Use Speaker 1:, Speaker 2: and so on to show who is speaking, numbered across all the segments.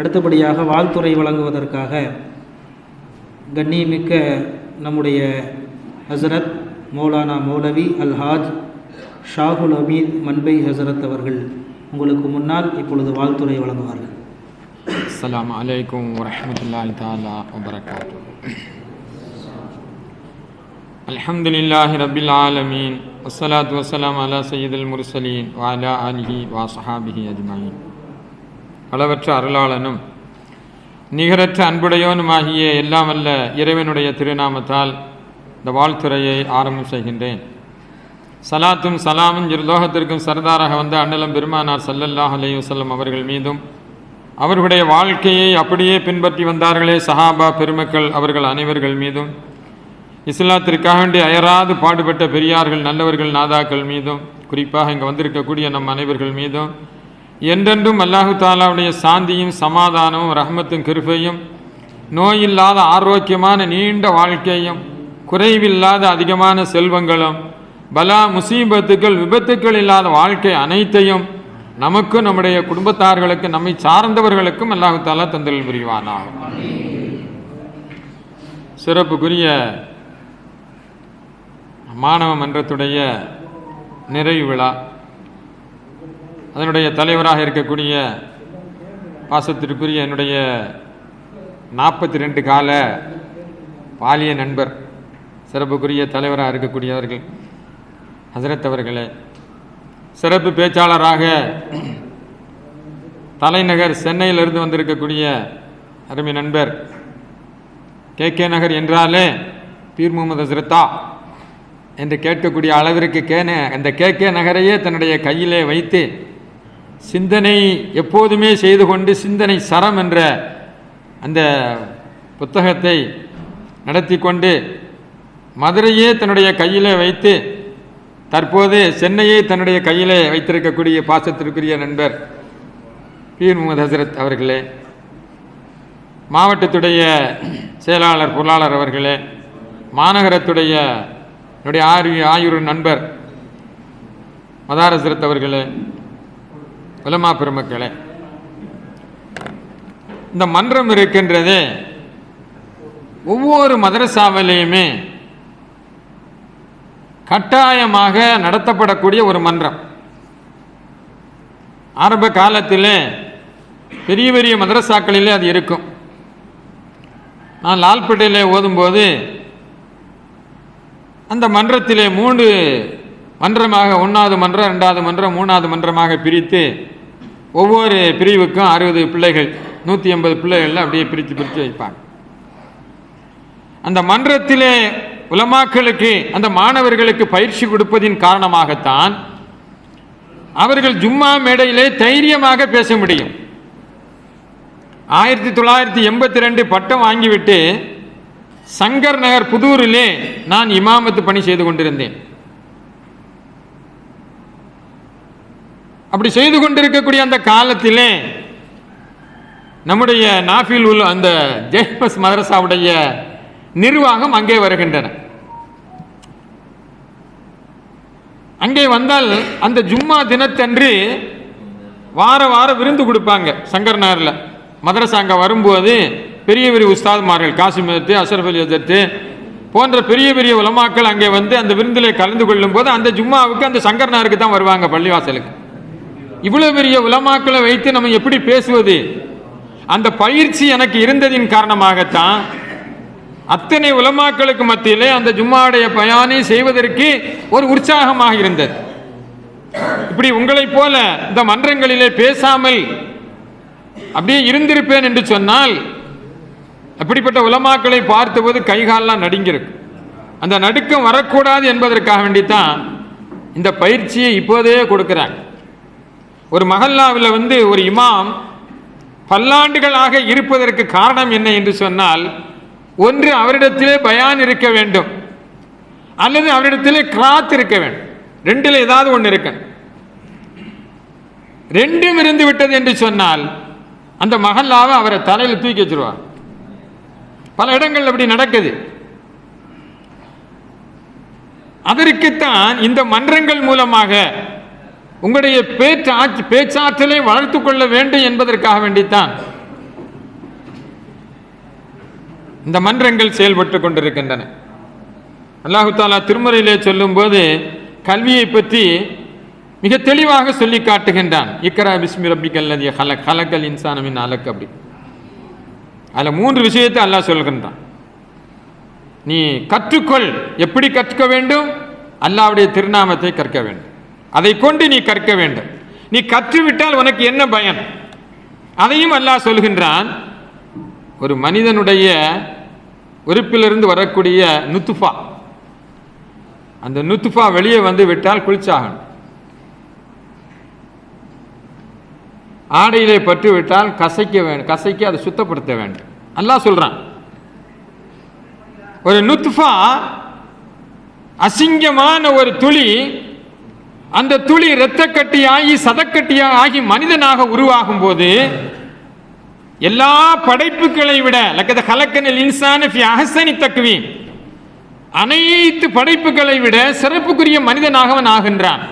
Speaker 1: அடுத்தபடியாக வாழ்த்துறை வழங்குவதற்காக கண்ணியமிக்க நம்முடைய ஹசரத் மௌலானா மௌலவி அல்ஹாஜ் ஷாகுல் அமீத் மன்பை ஹசரத் அவர்கள் உங்களுக்கு முன்னால் இப்பொழுது வாழ்த்துறை வழங்குவார்கள்.
Speaker 2: அஸ்லாம் அலைக்கும் வரமத்துல்லாஹி தாலா வபரகாத்து அல்ஹம்துலில்லாஹி ரபில் ஆலமீன். அஸ்ஸலாத்து வசலாம் அலா சையீதுல் முர்சலீன் வாலா அலிஹி வாசஹாபிஹி அஜ்மாயின். அளவற்ற அருளாளனும் நிகரற்ற அன்புடையவனுமாகிய எல்லாமல்ல இறைவனுடைய திருநாமத்தால் இந்த வாழ்த்துறையை ஆரம்பம் செய்கின்றேன். சலாத்தும் சலாமும் இருலோகத்திற்கும் சர்தாராக வந்த அண்ணலம் பெருமானார் சல்லல்லாஹ் அலையுசல்லம் அவர்கள் மீதும் அவர்களுடைய வாழ்க்கையை அப்படியே பின்பற்றி வந்தார்களே சஹாபா பெருமக்கள் அவர்கள் அனைவர்கள் மீதும் இஸ்லாத்திற்காக வேண்டி அயராது பாடுபட்ட பெரியார்கள் நல்லவர்கள் நாதாக்கள் மீதும் குறிப்பாக இங்கே வந்திருக்கக்கூடிய நம் அனைவர்கள் மீதும் என்றென்றும் அல்லாஹு தாலாவுடைய சாந்தியும் சமாதானமும் ரஹமத்தும் கிருபையும் நோயில்லாத ஆரோக்கியமான நீண்ட வாழ்க்கையும் குறைவில்லாத அதிகமான செல்வங்களும் பலா முசீபத்துக்கள் விபத்துக்கள் இல்லாத வாழ்க்கை அனைத்தையும் நமக்கும் நம்முடைய குடும்பத்தார்களுக்கு நம்மை சார்ந்தவர்களுக்கும் அல்லாஹு தாலா தந்தல் புரிவானாகும் சிறப்புக்குரிய மாணவ மன்றத்துடைய நிறைவு விழா. அதனுடைய தலைவராக இருக்கக்கூடிய பாசத்திற்குரிய என்னுடைய நாற்பத்தி ரெண்டு கால பாலிய நண்பர் சிறப்புக்குரிய தலைவராக இருக்கக்கூடியவர்கள் ஹசரத் அவர்களே. சிறப்பு பேச்சாளராக தலைநகர் சென்னையிலிருந்து வந்திருக்கக்கூடிய அருமை நண்பர் கே. கே. நகர் என்றாலே பீர் முகமது ஹசரத்தா என்று கேட்கக்கூடிய அளவிற்கு கேன அந்த கே. கே. நகரையே தன்னுடைய கையிலே வைத்து சிந்தனை எப்போதுமே செய்து கொண்டு சிந்தனை சரம் என்ற அந்த புத்தகத்தை நடத்தி கொண்டு மதுரையே தன்னுடைய கையிலே வைத்து தற்போது சென்னையை தன்னுடைய கையிலே வைத்திருக்கக்கூடிய பாசத்திற்குரிய நண்பர் பீர் முகமது ஹசரத் அவர்களே மாவட்டத்துடைய செயலாளர் பொருளாளர் அவர்களே மாநகரத்துடைய என்னுடைய ஆர்வி ஆயுர் நண்பர் மதார் ஹசரத் அவர்களே உலமா பெருமக்களே இந்த மன்றம் இருக்கின்றது ஒவ்வொரு மதரசாவிலையுமே கட்டாயமாக நடத்தப்படக்கூடிய ஒரு மன்றம். ஆரம்ப காலத்திலே பெரிய பெரிய மதரசாக்களிலே அது இருக்கும். நான் லால்பேட்டையில் ஓதும்போது அந்த மன்றத்திலே மூன்று மன்றமாக ஒன்றாவது மன்றம் ரெண்டாவது மன்றம் மூணாவது மன்றமாக பிரித்து ஒவ்வொரு பிரிவுக்கும் அறுபது பிள்ளைகள் நூற்றி எண்பது பிள்ளைகள் அப்படியே பிரித்து பிரித்து வைப்பாங்க. அந்த மன்றத்திலே உலமாக்களுக்கு அந்த மாணவர்களுக்கு பயிற்சி கொடுப்பதின் காரணமாகத்தான் அவர்கள் ஜும்மா மேடையிலே தைரியமாக பேச முடியும். ஆயிரத்தி தொள்ளாயிரத்தி எண்பத்தி ரெண்டு பட்டம் வாங்கிவிட்டு சங்கர் நகர் புதூரிலே நான் இமாமத்து பணி செய்து கொண்டிருந்தேன். அப்படி செய்து கொண்டிருக்கக்கூடிய அந்த காலத்திலே நம்முடைய நாஃபில் உள்ள அந்த ஜெஹ்பஸ் மதரசாவுடைய நிர்வாகம் அங்கே வருகின்றன. அங்கே வந்தால் அந்த ஜும்மா தினத்தன்று வார வாரம் விருந்து கொடுப்பாங்க சங்கர் நகரில். மதரசா அங்கே வரும்போது பெரிய பெரிய உஸ்தாத்மார்கள் காசிமத்து அஷரஃப் அலி அஜத்து போன்ற பெரிய பெரிய உலமாக்கள் அங்கே வந்து அந்த விருந்திலே கலந்து கொள்ளும் போது அந்த ஜும்மாவுக்கு அந்த சங்கர் நகருக்கு தான் வருவாங்க பள்ளிவாசலுக்கு. இவ்வளவு பெரிய உலமாக்களை வைத்து நம்ம எப்படி பேசுவது? அந்த பயிற்சி எனக்கு இருந்ததின் காரணமாகத்தான் அத்தனை உலமாக்களுக்கு மத்தியிலே அந்த ஜும்மாவுடைய பயானை செய்வதற்கு ஒரு உற்சாகமாக இருந்தது. இப்படி உங்களைப் போல இந்த மன்றங்களிலே பேசாமல் அப்படியே இருந்திருப்பேன் என்று சொன்னால் அப்படிப்பட்ட உலமாக்களை பார்த்தபோது கைகாலெல்லாம் நடுங்கிருக்கு அந்த நடுக்கம் வரக்கூடாது என்பதற்காக வேண்டித்தான் இந்த பயிற்சியை இப்போதே கொடுக்குறாங்க. ஒரு மஹல்லாவில் வந்து ஒரு இமாம் பல்லாண்டுகளாக இருப்பதற்கு காரணம் என்ன என்று சொன்னால் ஒன்று அவரிடத்திலே பயான் இருக்க வேண்டும். அல்லது அவரிடத்திலே கிராத் இருக்க வேண்டும். ரெண்டில் ஏதாவது ஒன்று இருக்க ரெண்டும் இருந்து விட்டது என்று சொன்னால் அந்த மகல்லாவை அவரை தலையில் தூக்கி வச்சிருவார். பல இடங்கள் அப்படி நடக்குது. அதற்குத்தான் இந்த மன்றங்கள் மூலமாக உங்களுடைய பேச்சாற்று பேச்சாற்றலை வளர்த்து கொள்ள வேண்டும் என்பதற்காக வேண்டித்தான். இந்த மன்றங்கள் செயல்பட்டு கொண்டிருக்கின்றன. அல்லாஹு தாலா திருமறையிலே சொல்லும்போது கல்வியை பற்றி மிக தெளிவாக சொல்லி காட்டுகின்றான். இக்கரா பிஸ்மி ரப்பிக்கல் நதிய ஹலக்கல் இன்சானமின் அலக் அப்படி. அதில் மூன்று விஷயத்தை அல்லாஹ் சொல்கின்றான். நீ கற்றுக்கொள். எப்படி கற்றுக்க வேண்டும்? அல்லாவுடைய திருநாமத்தை கற்க வேண்டும். அதை கொண்டு நீ கற்க வேண்டும். நீ கற்றுவிட்டால் உனக்கு என்ன பயன்? அதையும் அல்லாஹ் சொல்கின்றான். ஒரு மனிதனுடைய உறுப்பிலிருந்து வரக்கூடிய நுத்துஃபா. அந்த நுத்துஃபா வெளியே வந்து விட்டால் குளிச்சாகணும் ஆடையிலே பற்று விட்டால் கசைக்க வேண்டும் கசைக்க அதை சுத்தப்படுத்த வேண்டும். அல்லாஹ் சொல்றான். ஒரு நுத்ஃபா அசிங்கமான ஒரு துளி அந்த துளி இரத்த கட்டியாகி சதக்கட்டியாக ஆகி மனிதனாக உருவாகும் போது எல்லா படைப்புகளை விட லக்கத கலக்கனில் இன்சான ஃபி அஹ்சனி அனைத்து படைப்புகளை விட சிறப்புக்குரிய மனிதனாக அவன் ஆகின்றான்.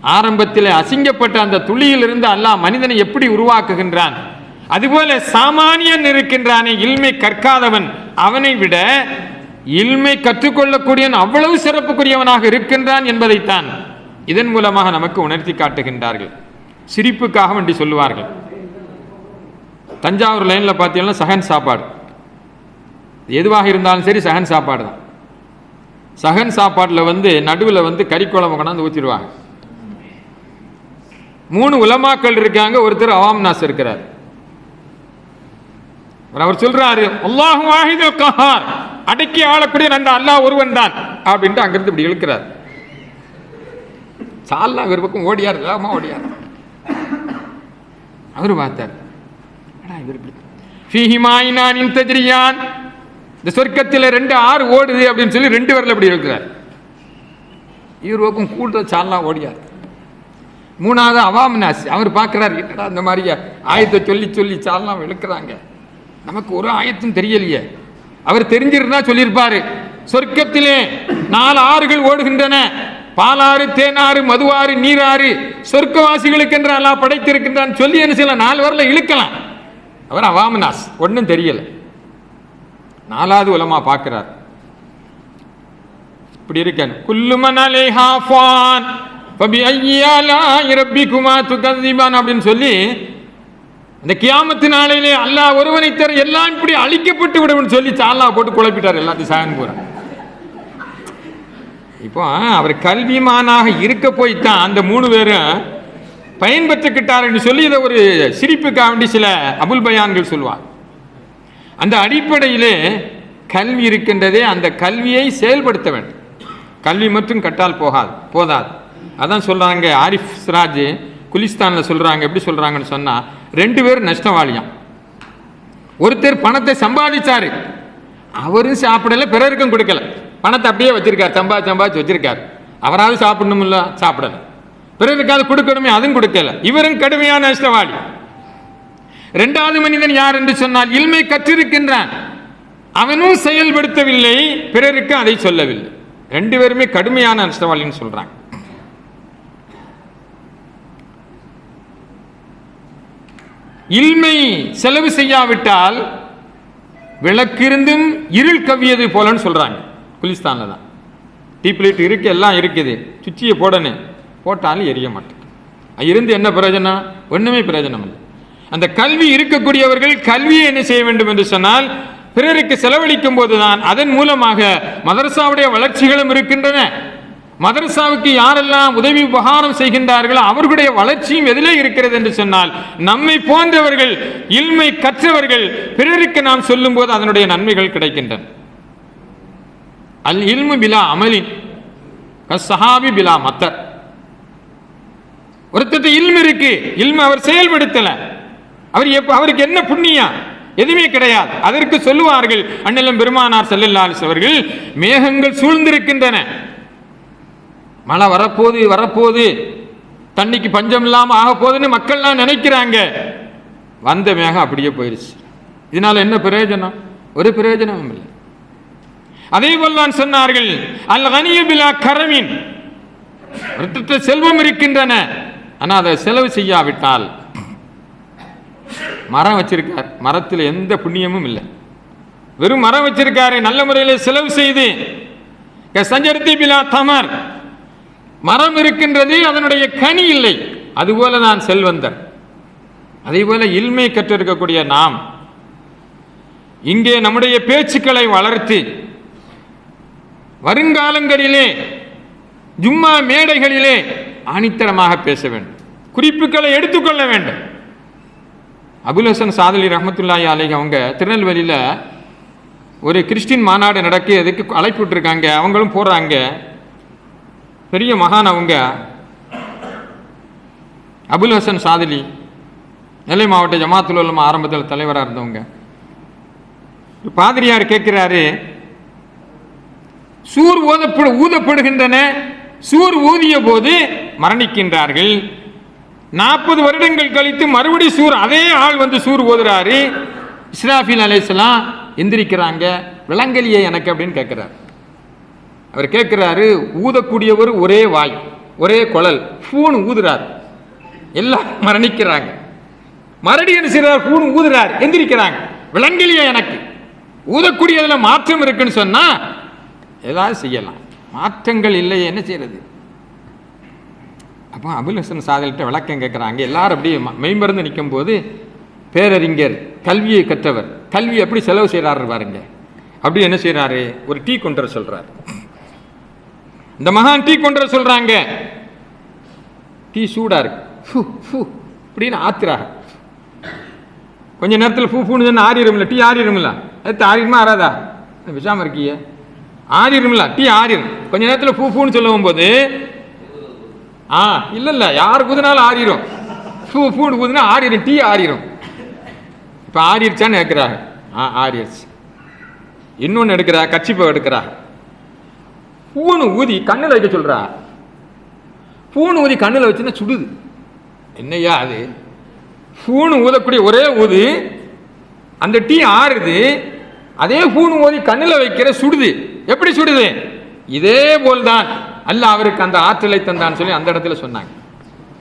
Speaker 2: ஆரம்பத்தில் அசிங்கப்பட்ட அந்த துளியிலிருந்து அல்லாஹ் மனிதனை எப்படி உருவாக்குகின்றான்? அதுபோல சாமானியன் இருக்கின்றானே இல்மை கற்காதவன். அவனை விட இல்மை கற்றுக்கொள்ளக்கூடியவன் அவ்வளவு சிறப்புக்குரியவனாக இருக்கின்றான் என்பதைத்தான். இதன் மூலமாக நமக்கு உணர்த்தி காட்டுகின்றார்கள். சிரிப்புக்காக வேண்டி சொல்லுவார்கள். தஞ்சாவூர் லைனில் பார்த்தீங்கன்னா சகன் சாப்பாடு. எதுவாக இருந்தாலும் சரி சகன் சாப்பாடு தான். சகன் சாப்பாட்டில் வந்து நடுவில் வந்து கறி குழம்பு கொண்டாந்து ஊற்றிடுவாங்க மூணு உலமாக்கள் இருக்காங்க ஒருத்தர் அவாம் நாஸ் இருக்கிறார். அவர் சொல்றாரு அல்லாஹு வாஹிதுல் கஹார். அடக்கி ஆளக்கூடிய அந்த அல்லாஹ் ஒருவன் தான் அப்படின்ட்டு அங்கிருந்து இப்படி இழுக்கிறார். சால்லாம் இவர் பக்கம் ஓடியார். வேகமாக ஓடியார். அவர் பார்த்தார். இவர் ஃபீஹிமாயினான் இன்தஜ்ரியான் இந்த சொர்க்கத்தில் ரெண்டு ஆறு ஓடுது அப்படின்னு சொல்லி ரெண்டு பேரில் இப்படி இருக்கிறார் இவர் பக்கம் கூட்ட சால்லாம் ஓடியார். மூணாவது அவாம்னாஸ் அவர் பார்க்குறாரு என்னடா இந்த மாதிரி ஆயத்தை சொல்லி சொல்லி சால்லாம் இழுக்கிறாங்க. நமக்கு ஒரு ஆயத்தும் தெரியலையே. அவர் தெரிஞ்சிருந்தா சொல்லியிருப்பாரு சொர்க்கத்திலே நாலு ஆறுகள் ஓடுகின்றன. பாலாறு தேனாறு மதுவாறு நீராறு சொர்க்கவாசிகளுக்கு என்று அல்லா படைத்திருக்கின்றான் சொல்லி என்ன செய்யலாம்? நாலு வரல இழுக்கலாம். அவர் அவாமனாஸ் ஒன்றும் தெரியல. நாலாவது உலமா பார்க்கிறார். இப்படி இருக்கேன். குல்லுமன் அலேஹா ஃபான் அப்படின்னு சொல்லி அந்த கியாமத்து நாளையிலே அல்லாஹ் ஒருவனை தர எல்லாம் இப்படி அழிக்கப்பட்டு விடும் சொல்லி சாலா போட்டு குழப்பிட்டார் எல்லாத்தையும் சாயன் பூரா. இப்போ அவர் கல்விமானாக இருக்க போய்த்தான். அந்த மூணு பேரும் பயன்பெற்றுக்கிட்டார் என்று சொல்லி இதை ஒரு சிரிப்புக்காக வேண்டி சில அபுல் பயான்கள் சொல்வார். அந்த அடிப்படையிலே கல்வி இருக்கின்றதே அந்த கல்வியை செயல்படுத்த வேண்டும். கல்வி மட்டும் கட்டால் போகாது போதாது. அதான் சொல்கிறாங்க ஆரிஃப் சிராஜ் குலிஸ்தானில் சொல்கிறாங்க எப்படி சொல்கிறாங்கன்னு சொன்னால் ரெண்டு பேரும் நஷ்டவாளியாம். ஒருத்தர் பணத்தை சம்பாதிச்சாரு அவரும் சாப்பிடல பிறருக்கும் கொடுக்கல. பணத்தை அப்படியே வச்சிருக்கார். சம்பாதி சம்பாதிச்சு வச்சிருக்கார். அவராவது சாப்பிடணும்ல சாப்பிடணும் பிறருக்காவது கொடுக்கணுமே? அதுவும் கொடுக்கல. இவரும் கடுமையான நஷ்டவாளி. ரெண்டாவது மனிதன் யார் என்று சொன்னால் இல்மை கற்றிருக்கின்றான். அவனும் செயல்படுத்தவில்லை பிறருக்கு அதை சொல்லவில்லை. ரெண்டு பேருமே கடுமையான நஷ்டவாளின்னு சொல்றாங்க. இல்மை செலவு செய்யாவிட்டால் விளக்கிருந்தும் இருள் கவ்வியது போலன்னு சொல்றாங்க. குலிஸ்தானில் தான். டீப்லைட் இருக்கு எல்லாம் இருக்குது. சுச்சியை போடணும். போட்டாலும் எரிய மாட்டேன் இருந்து என்ன பிரயோஜனம்? ஒன்றுமே பிரயோஜனம் இல்லை. அந்த கல்வி இருக்கக்கூடியவர்கள் கல்வியை என்ன செய்ய வேண்டும் என்று சொன்னால் பிறருக்கு செலவழிக்கும் போதுதான். அதன் மூலமாக மதரசாவுடைய வளர்ச்சிகளும் இருக்கின்றன. மதரசாவுக்கு யாரெல்லாம் உதவி உபகாரம் செய்கின்றார்களோ அவர்களுடைய வளர்ச்சியும் எதிலே இருக்கிறது என்று சொன்னால் நம்மை போன்றவர்கள் இல்மை கற்றவர்கள் பிறருக்கு நாம் சொல்லும்போது அதனுடைய நன்மைகள் கிடைக்கின்றன. அல் இல்மு பிலா அமலின் சஹாபி பிலா மத்தர். ஒருத்தர் இல்மு இருக்கு இல்மு அவர் செயல்படுத்தல. அவர் எப்ப அவருக்கு என்ன புண்ணியம் எதுவுமே கிடையாது. அதற்கு சொல்லுவார்கள் அண்ணலம் பெருமானார் செல்லல்லாஸ் அவர்கள் மேகங்கள் சூழ்ந்திருக்கின்றன. மழை வரப்போகுது வரப்போகுது தண்ணிக்கு பஞ்சம் இல்லாமல் ஆக போகுதுன்னு மக்கள்லாம் நினைக்கிறாங்க. வந்த மேகம் அப்படியே போயிருச்சு. இதனால என்ன பிரயோஜனம்? ஒரு பிரயோஜனமும் இல்லை. அதே போல் தான் சொன்னார்கள் அல் கனிய பிலா கரமின். ஒருத்தர் செல்வம் இருக்கின்றன ஆனால் அதை செலவு செய்யாவிட்டால். மரம் வச்சிருக்கார் மரத்தில் எந்த புண்ணியமும் இல்லை. வெறும் மரம் வச்சிருக்காரு நல்ல முறையில் செலவு செய்து. சஞ்சரத்தி பிலா தமர். மரம் இருக்கின்றது அதனுடைய கனி இல்லை. அதுபோல நான் செல்வந்தர். அதே போல இல்மை கற்றிருக்கக்கூடிய நாம். இங்கே நம்முடைய பேச்சுக்களை வளர்த்து வருங்காலங்களிலே ஜும்மா மேடைகளிலே ஆணித்தரமாக பேச வேண்டும். குறிப்புகளை எடுத்துக்கொள்ள வேண்டும். அபுல் ஹசன் சாதலி ரஹமத்துல்லாய் அலைஹி அவங்க திருநெல்வேலியில் ஒரு கிறிஸ்டின் மாநாடு நடக்க அதுக்கு அழைப்பு விட்டுருக்காங்க. அவங்களும் போகிறாங்க பெரிய மகான் அவங்க அபுல் ஹசன் சாதலி நெல்லை மாவட்ட ஜமாத்துல் ஆரம்பத்தில் தலைவராக இருந்தவங்க. பாதிரியார் கேட்குறாரு சூர் ஊதப்படு ஊதப்படுகின்றன. சூர் ஊதிய போது மரணிக்கின்றார்கள். நாற்பது வருடங்கள் கழித்து மறுபடி சூர் அதே ஆள் வந்து சூர் ஓதுறாரு இஸ்ராஃபில் அலேஸ்லாம் எந்திரிக்கிறாங்க. விலங்கலியே எனக்கு அப்படின்னு கேட்குறாரு. அவர் கேட்குறாரு ஊதக்கூடியவர் ஒரே வாய் ஒரே குழல் ஃபூன் ஊதுறார். எல்லாம் மரணிக்கிறாங்க. மறுபடியும் என்ன செய்கிறார் ஃபூன் ஊதுறார் எந்திரிக்கிறாங்க. விலங்கலியே எனக்கு. ஊதக்கூடியதில் மாற்றம் இருக்குன்னு சொன்னால் ஏதாவது செய்யலாம். மாற்றங்கள் இல்லையே என்ன செய்யறது? அப்போ அபுல் சாதல்கிட்ட விளக்கம் கேட்குறாங்க. எல்லாரும் அப்படியே ம- மெய்மறந்து நிற்கும் போது பேரறிஞர் கல்வியை கற்றவர். கல்வி எப்படி செலவு செய்கிறாரு பாருங்க. அப்படி என்ன செய்கிறாரு ஒரு டீ கொண்டு வர சொல்கிறார் இந்த மகான் டீ கொண்டு வர சொல்கிறாங்க டீ சூடாக இருக்கு. ஃபு, ஃபு அப்படின்னு ஆத்துறாங்க. கொஞ்ச நேரத்தில் பூ பூன்னு சொன்னா ஆறிடும்ல டீ ஆறிடும்ல. அது ஆறிடுமா ஆறாதா? விஷாமல் இருக்கியே. ஆறிடும்ல டீ ஆறிடும் கொஞ்ச நேரத்தில் பூ பூன்னு சொல்லவும் போது. ஆ இல்லை இல்லை யார் குதினாலும் ஆறிடும் பூ பூன்னு குதினா ஆறிடும் டீ ஆறிடும் இப்போ ஆறிடுச்சான்னு கேட்குறாங்க ஆ ஆறிடுச்சு இன்னொன்று எடுக்கிறா கட்சிப்பை எடுக்கிறா. பூன்னு ஊதி கண்ணில் வைக்க சொல்கிறா பூன்னு ஊதி கண்ணில் வச்சுன்னா சுடுது. என்னய்யா அது? பூணு ஊதக்கூடிய ஒரே ஊது அந்த டீ ஆறுது அதே பூணு ஊதி கண்ணில் வைக்கிற சுடுது. எப்படி சுடுது? இதே போல்தான். அல்ல அவருக்கு அந்த ஆற்றலை தந்தான்னு சொல்லி அந்த இடத்துல சொன்னாங்க.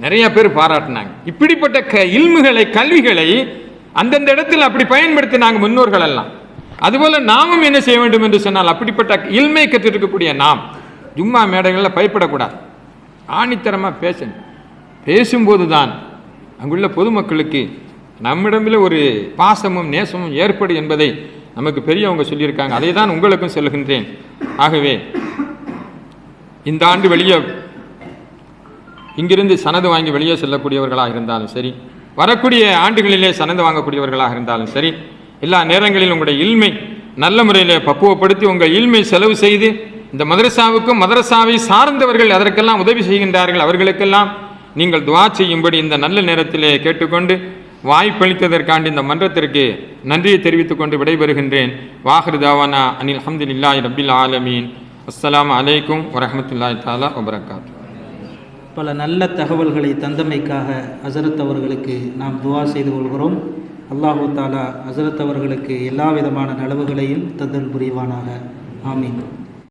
Speaker 2: நிறைய பேர் பாராட்டினாங்க. இப்படிப்பட்ட க இல்முகளை கல்விகளை அந்தந்த இடத்தில் அப்படி பயன்படுத்தினாங்க முன்னோர்கள் எல்லாம். அதுபோல நாமும் என்ன செய்ய வேண்டும் என்று சொன்னால் அப்படிப்பட்ட இல்மை கற்றிருக்கக்கூடிய நாம் ஜும்மா மேடைகளில் பயப்படக்கூடாது. ஆணித்தரமாக பேசணும். பேசும்போது தான் அங்குள்ள பொதுமக்களுக்கு நம்மிடமில் ஒரு பாசமும் நேசமும் ஏற்படும் என்பதை நமக்கு பெரியவங்க சொல்லியிருக்காங்க அதை தான் உங்களுக்கும் சொல்லுகின்றேன். ஆகவே இந்த ஆண்டு வெளியே இங்கிருந்து சனது வாங்கி வெளியே செல்லக்கூடியவர்களாக இருந்தாலும் சரி வரக்கூடிய ஆண்டுகளிலே சனது வாங்கக்கூடியவர்களாக இருந்தாலும் சரி எல்லா நேரங்களிலும் உங்களுடைய இல்மை நல்ல முறையில் பக்குவப்படுத்தி உங்கள் இல்மை செலவு செய்து இந்த மதரசாவுக்கும் மதரசாவை சார்ந்தவர்கள் அதற்கெல்லாம் உதவி செய்கின்றார்கள் அவர்களுக்கெல்லாம் நீங்கள் துவா செய்யும்படி இந்த நல்ல நேரத்திலே கேட்டுக்கொண்டு வாய்ப்பளித்ததற்காண்டு இந்த மன்றத்திற்கு நன்றியை தெரிவித்துக் கொண்டு விடைபெறுகின்றேன். வாஹிரு தாவானா அனில் அஹமதுல்லாஹி ரபில் ஆலமீன். அஸ்லாம் அலைக்கும் வரஹ்மத்துல்லாஹி தாலா வபரகாத்
Speaker 1: பல நல்ல தகவல்களை தந்தமைக்காக ஹசரத் அவர்களுக்கு நாம் துவா செய்து கொள்கிறோம். அல்லாஹு தாலா ஹசரத் அவர்களுக்கு எல்லா விதமான நலவுகளையும் தந்தல் புரிவானாக. ஆமீன்.